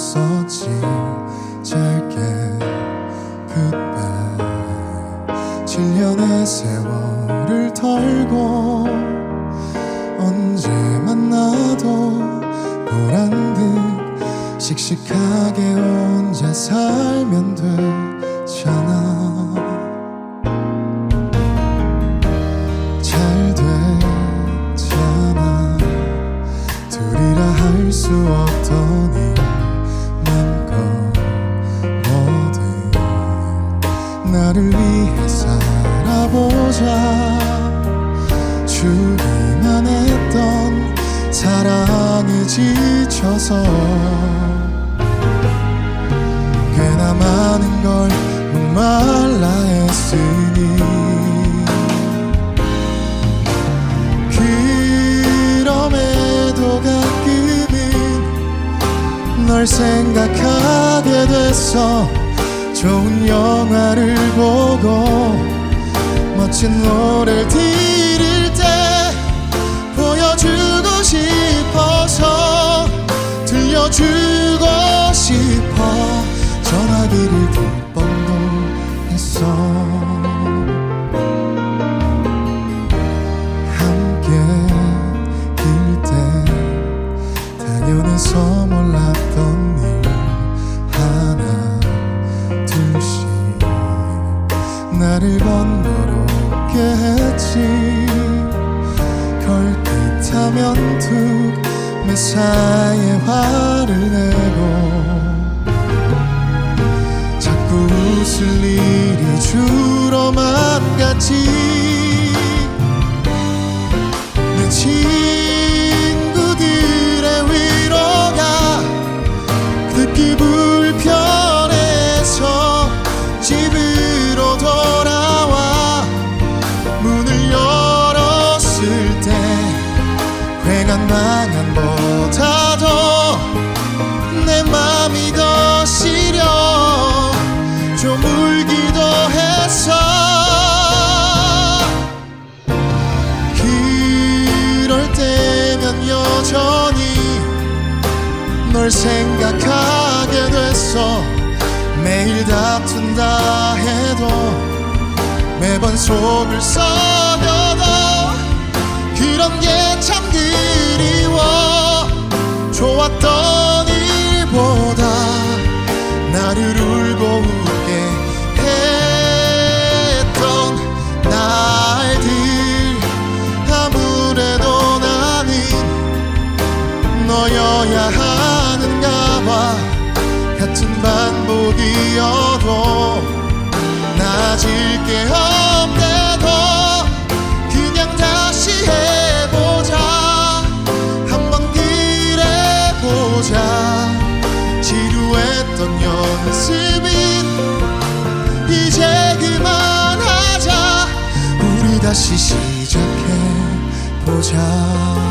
없었지. 짧게 그때 7년의 세월을 털고 언제 만나도 보란듯 씩씩하게 혼자 살면 되잖아. 잘 되잖아. 둘이라 할 수 없더니 나를 위해 살아보자. 주기만 했던 사랑에 지쳐서 꽤나 많은 걸 목말라 했으니 그럼에도 가끔은 널 생각하게 됐어 좋은 영화를 보고 멋진 노래를 들을 때 보여주고 싶어서 들려주고 싶어 전화기를 두 번도 했어. 함께 길때 당연해서 몰랐던 일 나를 번거롭게 했지. 걸핏하면 툭 매사에 화를 내고 자꾸 웃을 일이 주로만 회관 방안보다도 내 맘이 더 시려. 좀 울기도 했어. 그럴 때면 여전히 널 생각하게 됐어. 매일 다툰다 해도 매번 속을 썩여 너여야 하는가 봐 같은 반복이어도 나아질 게 없대도 그냥 다시 해보자. 한번 그래 보자. 지루했던 연습은 이제 그만하자. 우리 다시 시작해 보자